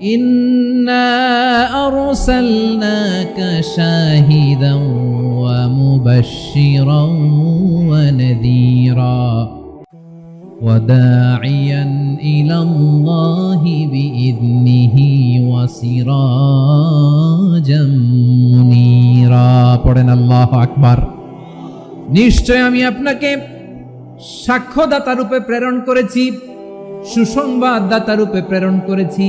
নাবিয়্যু ইন্না আরসালনাকা শাহিদান ওয়া মুবাশশিরান ওয়া নাযীরা وداعيا إلى الله بإذنه وسراجا منيرا পড়েন আল্লাহ আকবার নিশ্চয় আমি আপনাকে সাক্ষ্যদাতা রূপে প্রেরণ করেছি সুসংবাদদাতা রূপে প্রেরণ করেছি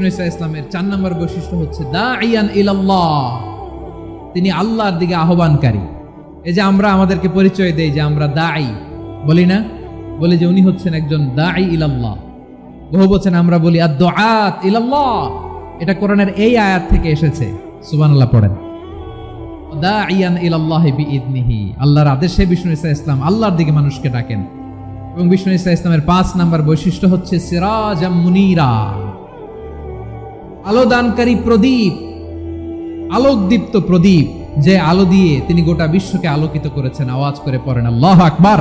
ইসলামের চার নম্বর বৈশিষ্ট্য হচ্ছে দা ইয়ান ইলাল্লাহ তিনি আল্লাহর দিকে আহ্বানকারী। এই যে আমরা আমাদেরকে পরিচয় দেই যে আমরা দাই বলি না? বলি যে উনি হচ্ছেন একজন দাই ইলাল্লাহ। বহু বচন আমরা বলি আর দোয়াত ইলাল্লাহ। এটা কোরআনের এই আয়াত থেকে এসেছে। সুবহানাল্লাহ পড়েন। দাইয়ান ইলাল্লাহি বিইذনিহি আল্লাহর আদেশে বিষ্ণু ইসা ইসলাম আল্লাহর দিকে মানুষকে ডাকেন। এবং বিষ্ণু ইসা ইসলামের পাঁচ নাম্বার বৈশিষ্ট্য হচ্ছে, সিরাজাম মুনিরা আলোদানকারী প্রদীপ, আলোকদীপ্ত প্রদীপ, যে আলো দিয়ে তিনি গোটা বিশ্বকে আলোকিত করেছেন। আওয়াজ করে পড়েন, আল্লাহ আকবার!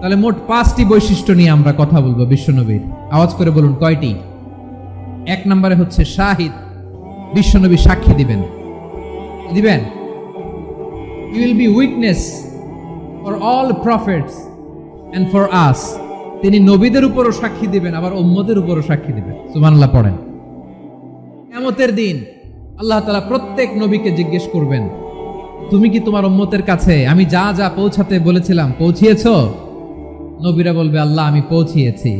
তাহলে মোট পাঁচটি বৈশিষ্ট্য নিয়ে আমরা কথা বলব বিশ্বনবীর। আওয়াজ করে বলুন, কয়টি? এক নম্বরে হচ্ছে শাহিদ, বিশ্বনবী সাক্ষী দিবেন। দিবেন? You will be witness for all prophets and for us তিনি নবীদের উপরও সাক্ষী দিবেন, আবার উম্মদের উপরও সাক্ষী দিবেন। সুবহানাল্লাহ, পড়েন। কেমতের দিন আল্লাহ তালা প্রত্যেক নবীকে জিজ্ঞেস করবেন, তুমি কি তোমার উম্মতের কাছে আমি যা যা পৌঁছাতে বলেছিলাম পৌঁছিয়েছো? নবীরা বলবে, আল্লাহ, আমি পৌঁছিয়েছি।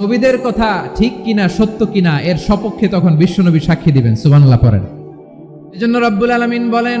নবীদের কথা ঠিক কিনা, সত্য কিনা, এর সপক্ষে তখন বিশ্বনবী সাক্ষী দিবেন, সুবহানাল্লাহ পড়েন। এজন্য রব্বুল আলামিন বলেন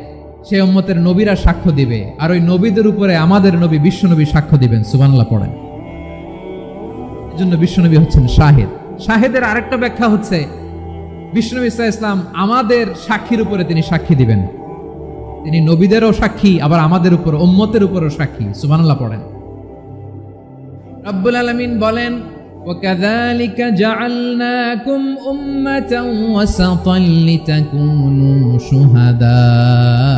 সে উম্মতের নবীরা সাক্ষ্য দিবে আর ওই নবীদের উপরে আমাদের নবী বিশ্বনবী সাক্ষ্য দিবেন সুবহানাল্লাহ পড়েন এই জন্য বিশ্বনবী হচ্ছেন শাহেদ শাহেদের আরেকটা ব্যাখ্যা হচ্ছে বিশ্বনবী ইসা ইসলাম আমাদের সাক্ষীর উপরে তিনি সাক্ষী দিবেন তিনি নবীদেরও সাক্ষী আবার আমাদের উপর উম্মতের উপরও সাক্ষী সুবহানাল্লাহ পড়েন রব্বুল আলামিন বলেন وكذلك جعلناكم أمة وسطا لتكونوا شهداء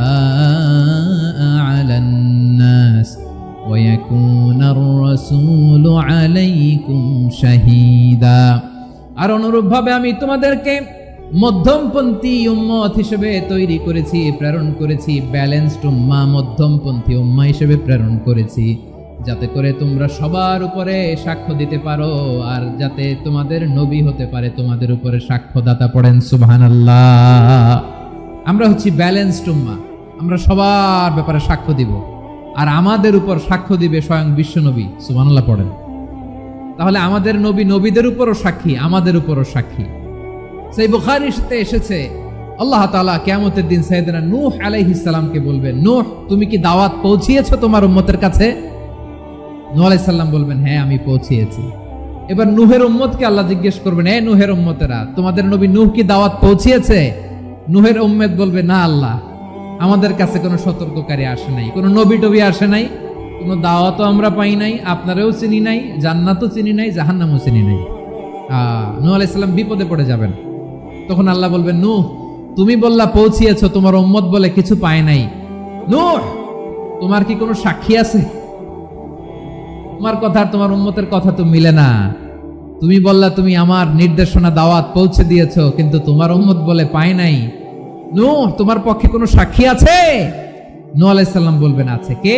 শাহিদা। আর অনুরূপভাবে আমি তোমাদেরকে মধ্যমপন্থী উম্মত হিসেবে তৈরি করেছি, প্রেরণ করেছি ব্যালেন্সড উম্মা, মধ্যমপন্থী উম্মা হিসেবে প্রেরণ করেছি, যাতে করে তোমরা সবার উপরে সাক্ষ্য দিতে পারো, আর যাতে তোমাদের নবী হতে পারে, তোমাদের উপরে সাক্ষ্যদাতা পড়েন সুবহান আমরা হচ্ছি ব্যালেন্সড উম্মা, আমরা সবার ব্যাপারে সাক্ষ্য দিব, আর আমাদের উপর সাক্ষ্য দিবে স্বয়ং বিশ্বনবী সুবহানাল্লাহ পড়েন। তাহলে আমাদের নবী নবীদের উপরও সাক্ষী, আমাদের উপরও সাক্ষী। সেই বুখারিতে এসেছে, আল্লাহ তাআলা কিয়ামতের দিন সাইয়েদনা নূহ আলাইহিস সালামকে বলবেন, নূহ, তুমি কি দাওয়াত পৌঁছিয়েছো তোমার উম্মতের কাছে? নূহ আলাইহিস সালাম বলবেন হ্যাঁ আমি পৌঁছিয়েছি। এবার নুহের উম্মতকে আল্লাহ জিজ্ঞেস করবেন, এ নুহের উম্মতেরা, তোমাদের নবী নুহ কি দাওয়াত পৌঁছিয়েছে? নুহের উম্মত বলবে, না আল্লাহ, আমাদের কাছে কোনো সতর্ককারী আসে নাই, কোনো নবী টবি আসে নাই। কোনো দাওয়াতও আমরা পাই নাই, আপনারাও চিনি নাই, জান্নাতও চিনি নাই, জাহান্নামও চিনি নাই। নূহ আলাইহিস বিপদে পড়ে যাবেন। তখন আল্লাহ বলবেন, নূহ, তুমি বললা পৌঁছিয়েছো, তোমার উম্মত বলে কিছু পায় নাই। নূহ, তোমার কি কোনো সাক্ষী আছে? তোমার কথা তোমার উম্মতের কথা তো মিলে না। তুমি বললা, তুমি আমার নির্দেশনা, দাওয়াত পৌঁছে দিয়েছ, কিন্তু তোমার উম্মত বলে পায় নাই। নূহ, তোমার পক্ষে কোনো সাক্ষী আছে? নু আলাইসাল্লাম বলবেন, আছে। কে?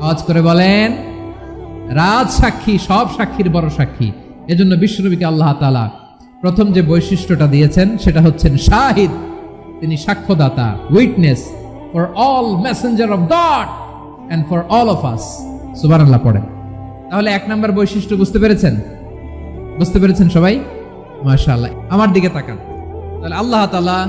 আওয়াজ করে বলেন, রাজ সাক্ষী, সব সাক্ষীর বড় সাক্ষী। এজন্য বিশ্বনবীকে আল্লাহ তালা প্রথম যে বৈশিষ্ট্যটা দিয়েছেন, সেটা হচ্ছেন শাহিদ। তিনি সাক্ষ্যদাতা witness for all messenger of God and for all of us সুবহানাল্লাহ, পড়েন। তাহলে এক নম্বর বৈশিষ্ট্য বুঝতে পেরেছেন? বুঝতে পেরেছেন সবাই? মাশাআল্লাহ। আমার দিকে তাকান। তাহলে আল্লাহ তাআলা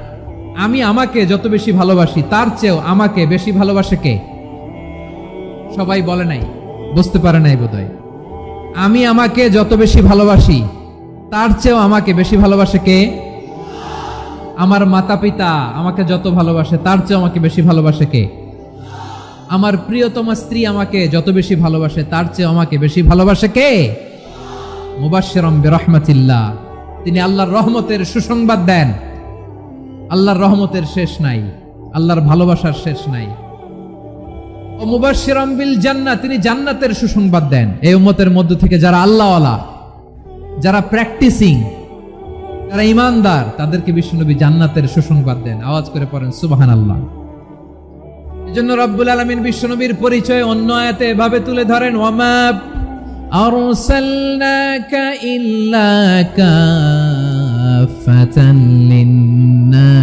আমি আমাকে যত বেশি ভালোবাসি, তার চেয়েও আমাকে বেশি ভালোবাসে কে? সবাই বলে নাই, বুঝতে পারে নাই বোধহয়। আমি আমাকে যত বেশি ভালোবাসি, তার চেয়েও আমাকে বেশি ভালোবাসে কে? আমার মাতা পিতা আমাকে যত ভালোবাসে, তার চেয়েও আমাকে বেশি ভালোবাসে কে? আমার প্রিয়তমা স্ত্রী আমাকে যত বেশি ভালোবাসে, তার চেয়ে আমাকে বেশি ভালোবাসে কে? মুবাশশিরাম বিরহমাতিল্লাহ। তিনি আল্লাহর রহমতের সুসংবাদ দেন। আল্লাহর রহমতের শেষ নাই আল্লাহর ভালোবাসার শেষ নাই ও মুবাশশিরাম বিল জান্নাত তিনি জান্নাতের সুসংবাদ দেন এই উম্মতের মধ্য থেকে যারা আল্লাহওয়ালা যারা প্র্যাকটিসিং যারা ইমানদার তাদেরকে বিশ্বনবী জান্নাতের সুসংবাদ দেন আওয়াজ করে পড়েন সুবহানাল্লাহ এজন্য রব্বুল আলমিন বিশ্বনবীর পরিচয় অন্য আয়াতে এভাবে তুলে ধরেন ওয়ামা أرسلناك إلا كافة للناس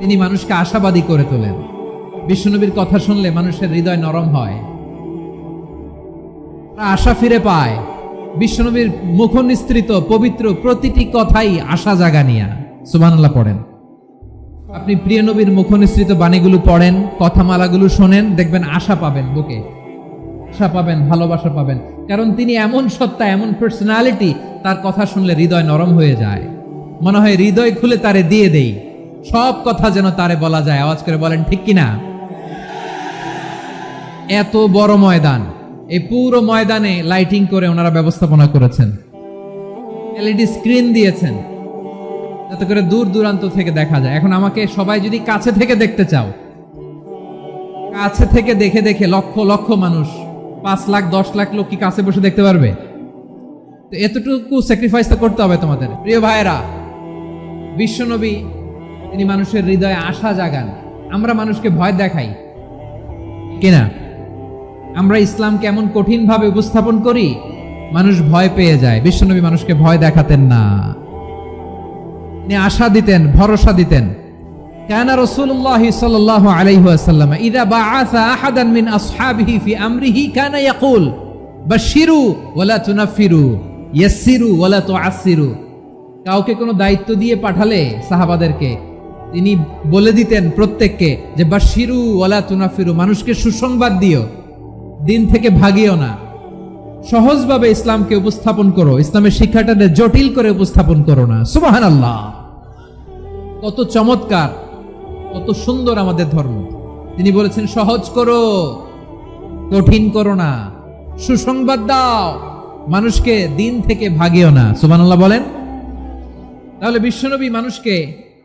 তিনি মানুষকে আশাবাদী করে তোলেন। বিশ্বনবীর কথা শুনলে মানুষের হৃদয় নরম হয়। আশা ফিরে পায়। বিশ্বনবীর মুখ নিস্তৃত পবিত্র প্রতিটি কথাই আশা জাগানিয়া। সুবহানাল্লাহ পড়েন। আপনি প্রিয় নবীর মুখনিসৃত বাণীগুলো পড়েন, কথামালাগুলো শোনেন, দেখবেন আশা পাবেন বুকে। আশা পাবেন, ভালোবাসা পাবেন। কারণ তিনি এমন সত্তা, এমন পার্সোনালিটি তার কথা শুনলে হৃদয় নরম হয়ে যায়। মনে হয় হৃদয় খুলে তারে দিয়ে দেই। সব কথা যেন তারে বলা যায়। আওয়াজ করে বলেন, ঠিক কিনা? এত বড় ময়দান, এই পুরো ময়দানে লাইটিং করে ওনারা ব্যবস্থাপনা করেছেন। এলইডি স্ক্রিন দিয়েছেন, যাতে করে দূর দূরান্ত থেকে দেখা যায়। এখন আমাকে সবাই যদি কাছে থেকে দেখতে চাও, কাছে থেকে দেখে দেখে লক্ষ লক্ষ মানুষ, পাঁচ লাখ, দশ লাখ লোক কি কাছে বসে দেখতে পারবে? এতটুকু স্যাক্রিফাইস তো করতে হবে তোমাদের। প্রিয় ভাইয়েরা, বিশ্বনবী তিনি মানুষের হৃদয়ে আশা জাগান আমরা মানুষকে ভয় দেখাই কিনা আমরা ইসলামকে এমন কঠিন ভাবে উপস্থাপন করি মানুষ ভয় পেয়ে যায় বিশ্বনবী মানুষকে ভয় দেখাতেন না তিনি আশা দিতেন ভরসা দিতেন كان رسول الله صلى الله عليه وسلم إذا بعث أحدا من أصحابه في أمره كان يقول بشروا ولا تنفروا يسروا ولا تعسروا কাউকে কোনো দায়িত্ব দিয়ে পাঠালে সাহাবাদেরকে তিনি বলে দিতেন প্রত্যেককে যে, বাশিরু ওয়ালা তুনাফিরু, মানুষকে সুসংবাদ দিও, দিন থেকে ভাগিও না। সহজভাবে ইসলামকে উপস্থাপন করো, ইসলামের শিক্ষাটাকে জটিল করে উপস্থাপন করো না। সুবাহান আল্লাহ কত চমৎকার, কত সুন্দর আমাদের ধর্ম। তিনি বলেছেন, সহজ করো, কঠিন করো না। সুসংবাদ দাও, মানুষকে দিন থেকে ভাগিও না। সুবহানাল্লাহ বলেন। তাহলে বিশ্বনবী মানুষকে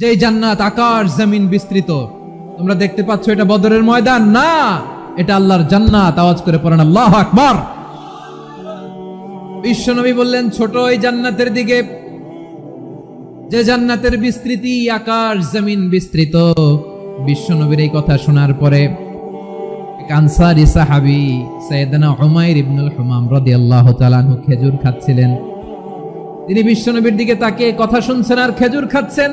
যে জান্নাত আকাশ, জমিন বিস্তৃত। তোমরা দেখতে পাচ্ছ এটা বদরের ময়দান। না, এটা আল্লাহর জান্নাত। আওয়াজ করে পড়েন, আল্লাহ আকবার। বিশ্বনবী বললেন, ছোট ওই জান্নাতের দিকে। যে জান্নাতের বিস্তৃতি আকাশ, জমিন বিস্তৃত। বিশ্বনবীর এই কথা শোনার পরে আনসারি সাহাবি সৈয়দনা উমাইর ইবনুল হুমাম রাদিয়াল্লাহু তাআলা আনহু খেজুর খাচ্ছিলেন। তিনি বিশ্বনবীর দিকে তাকে কথা শুনছেন আর খেজুর খাচ্ছেন।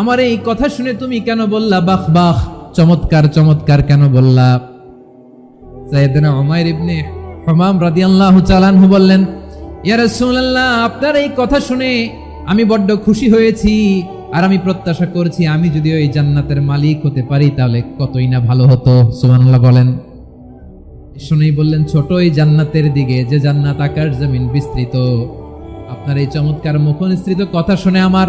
আমার এই কথা শুনে তুমি কেন বললা, বাহ বাহ, চমৎকার চমৎকার কেন বললা? সাইয়েদনা উমাইর ইবনে হুমাম রাদিয়াল্লাহু তাআলা আনহু বললেন, ইয়া রাসূলুল্লাহ, আপনার এই কথা শুনে আমি বড্ড খুশি হয়েছি আর আমি প্রত্যাশা করছি আমি যদি ওই জান্নাতের মালিক হতে পারি তাহলে কতই না ভালো হতো, সুবহানাল্লাহ বলেন। শুনেই বললেন ছোট এই জান্নাতের দিকে, যে জান্নাত আকাশ জমিন বিস্তৃত। আপনার এই চমৎকার মুখনিসৃত কথা শুনে আমার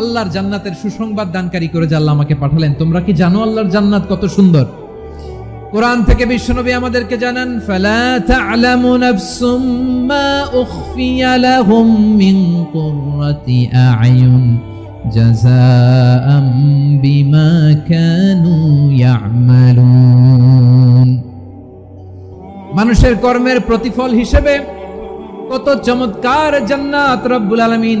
আল্লাহর জান্নাতের সুসংবাদ দানকারী করে যে আল্লাহ আমাকে পাঠালেন। তোমরা কি জানো আল্লাহর জান্নাত কত সুন্দর? কোরআন থেকে বিশ্বনবী আমাদেরকে জানান, ফালা তা'লামু নাফসুম মা উখফিয়া লাহুম মিন জাযাআম বিমা কানু ইয়া'মালুন। মানুষের কর্মের প্রতিফল হিসেবে কত চমৎকার জান্নাত রব্বুল আলামিন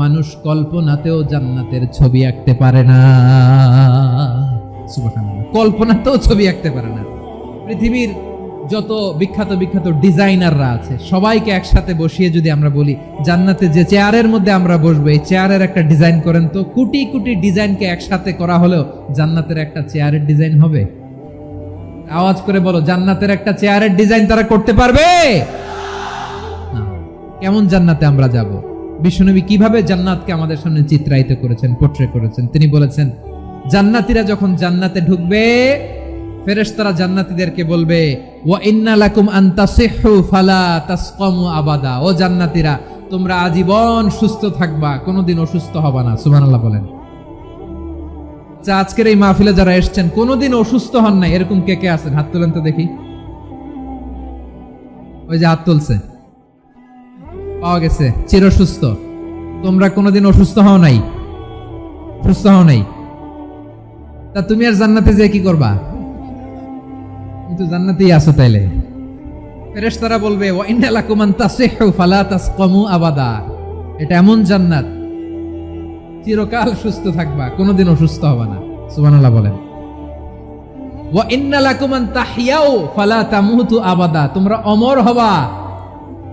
মানুষ কল্পনাতেও জান্নাতের ছবি আঁকতে পারে না। কল্পনাতেও ছবি আঁকতে পারে না। পৃথিবীর যত বিখ্যাত বিখ্যাত ডিজাইনাররা আছে, সবাইকে একসাথে বসিয়ে যদি আমরা বলি, জান্নাতে যে চেয়ারের মধ্যে আমরা বসবো, এই চেয়ারের একটা ডিজাইন করেন তো, কোটি কোটি ডিজাইনকে একসাথে করা হলেও জান্নাতের একটা চেয়ারের ডিজাইন হবে? আওয়াজ করে বলো, জান্নাতের একটা চেয়ারের ডিজাইন তারা করতে পারবে? কেমন জান্নাতে আমরা যাব? বিশ্বনবী কীভাবে জান্নাতকে আমাদের সামনে চিত্রায়িত করেছেন পোট্রে করেছেন? তিনি বলেছেন, জান্নাতীরা যখন জান্নাতে ঢুকবে, ফেরেশতারা জান্নাতীদেরকে বলবে, ওয়া ইন্না লাকুম আন ফালা তাসকামু আবাদা। ও জান্নাতীরা, তোমরা আজীবন সুস্থ থাকবা, কোনোদিন অসুস্থ হবা না। সুবহানাল্লাহ বলেন। আচ্ছা আজকের এই মাহফিলে যারা এসেছেন, কোনোদিন অসুস্থ হন নাই? এরকম কে কে আছেন? হাত তোলেন তো দেখি। ওই যে হাত তুলছে। পাওয়া গেছে। চির সুস্থ। তোমরা কোনোদিন অসুস্থ হও নাই। সুস্থ হও নাই। তা তুমি আর জান্নাতে যে কি করবা? কিন্তু জান্নাতেই আছো তাইলে। ফেরেশতারা বলবে আবাদা। এটা এমন জান্নাত। চিরকাল সুস্থ থাকবা, কোনোদিন অসুস্থ হবা না। বলেন। তাহইয়াও ফালা আবাদা। তোমরা অমর হবা।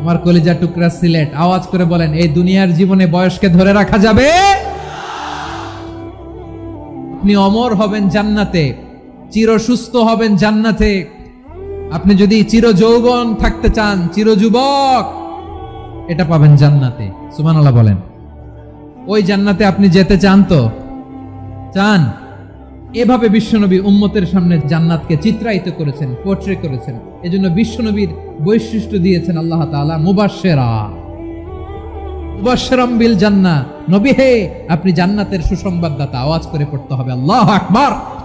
আমার কলিজা টুকরা সিলেট। আওয়াজ করে বলেন, এই দুনিয়ার জীবনে বয়সকে ধরে রাখা যাবে? আপনি অমর হবেন জান্নাতে, চির সুস্থ হবেন জান্নাতে। আপনি যদি চির যৌবন থাকতে চান, চির যুবক, এটা পাবেন জান্নাতে। সুবহানাল্লাহ বলেন। ওই জান্নাতে আপনি যেতে চান তো? চান? এভাবে বিশ্বনবী উম্মতের সামনে জান্নাতকে চিত্রায়িত করেছেন পোর্ট্রে করেছেন। এজন্য বিশ্বনবীর বৈশিষ্ট্য দিয়েছেন আল্লাহ তাআলা মুবাসেরা মুবাশশিরাম বিল জান্না নবী হে, আপনি জান্নাতের সুসংবাদদাতা, আওয়াজ করে পড়তে হবে। আল্লাহ আকবার।